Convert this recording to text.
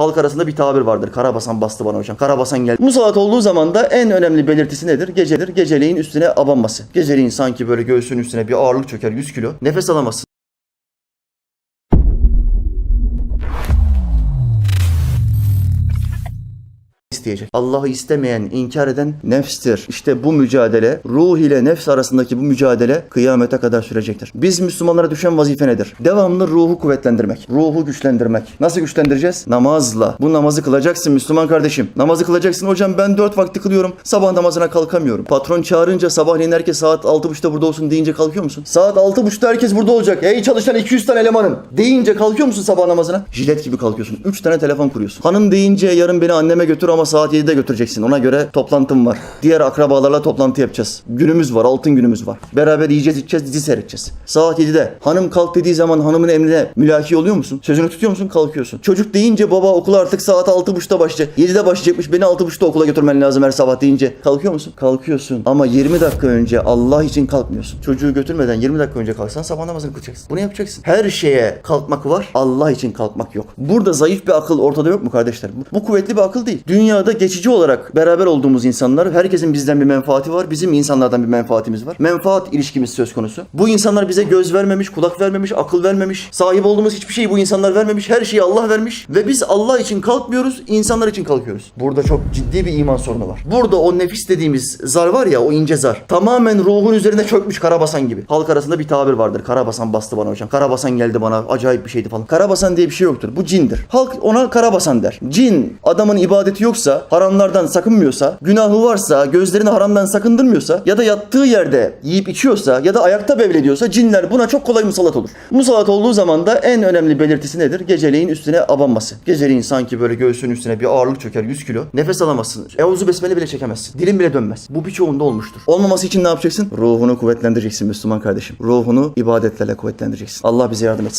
Halk arasında bir tabir vardır. Karabasan bastı bana hocam. Karabasan geldi. Musallat olduğu zaman da en önemli belirtisi nedir? Gecedir. Geceleyin üstüne abanması. Geceleyin sanki böyle göğsünün üstüne bir ağırlık çöker 100 kilo. Nefes alamazsın. İsteyecek. Allah'ı istemeyen, inkar eden nefstir. İşte bu mücadele, ruh ile nefs arasındaki bu mücadele kıyamete kadar sürecektir. Biz Müslümanlara düşen vazife nedir? Devamlı ruhu kuvvetlendirmek, ruhu güçlendirmek. Nasıl güçlendireceğiz? Namazla. Bu namazı kılacaksın Müslüman kardeşim. Namazı kılacaksın. Hocam ben dört vakti kılıyorum. Sabah namazına kalkamıyorum. Patron çağırınca sabahleyin herkes saat 6.30'da burada olsun deyince kalkıyor musun? Saat 6.30'da herkes burada olacak. Ey çalışan 200 tane elemanım deyince kalkıyor musun sabah namazına? Jilet gibi kalkıyorsun. 3 tane telefon kuruyorsun. Hanım deyince yarın beni anneme götür ama saat 7'de götüreceksin. Ona göre toplantım var. Diğer akrabalarla toplantı yapacağız. Günümüz var, altın günümüz var. Beraber yiyeceğiz, içeceğiz, dizi seyredeceğiz. Saat 7'de hanım kalk dediği zaman hanımın emrine mülaki oluyor musun? Sözünü tutuyor musun? Kalkıyorsun. Çocuk deyince baba okula artık saat 6.30'da başlayacak. 7'de başlayacakmış. Beni 6.30'da okula götürmen lazım her sabah deyince. Kalkıyor musun? Kalkıyorsun. Ama 20 dakika önce Allah için kalkmıyorsun. Çocuğu götürmeden 20 dakika önce kalksan sabah namazını kılacaksın. Bunu yapacaksın. Her şeye kalkmak var. Allah için kalkmak yok. Burada zayıf bir akıl ortada yok mu kardeşler? Bu, kuvvetli bir akıl değil. Dünyada geçici olarak beraber olduğumuz insanlar herkesin bizden bir menfaati var. Bizim insanlardan bir menfaatimiz var. Menfaat ilişkimiz söz konusu. Bu insanlar bize göz vermemiş, kulak vermemiş, akıl vermemiş. Sahip olduğumuz hiçbir şeyi bu insanlar vermemiş. Her şeyi Allah vermiş. Ve biz Allah için kalkmıyoruz, insanlar için kalkıyoruz. Burada çok ciddi bir iman sorunu var. Burada o nefis dediğimiz zar var ya, o ince zar. Tamamen ruhun üzerine çökmüş karabasan gibi. Halk arasında bir tabir vardır. Karabasan bastı bana hocam. Karabasan geldi bana. Acayip bir şeydi falan. Karabasan diye bir şey yoktur. Bu cindir. Halk ona karabasan der. Cin adamın ibadeti yoksa, haramlardan sakınmıyorsa, günahı varsa, gözlerini haramdan sakındırmıyorsa ya da yattığı yerde yiyip içiyorsa ya da ayakta bevlediyorsa cinler buna çok kolay musallat olur. Musallat olduğu zaman da en önemli belirtisi nedir? Geceleyin üstüne abanması. Geceleyin sanki böyle göğsünün üstüne bir ağırlık çöker 100 kilo. Nefes alamazsın. Euzu besmele bile çekemezsin. Dilin bile dönmez. Bu birçoğunda olmuştur. Olmaması için ne yapacaksın? Ruhunu kuvvetlendireceksin Müslüman kardeşim. Ruhunu ibadetlerle kuvvetlendireceksin. Allah bize yardım etsin.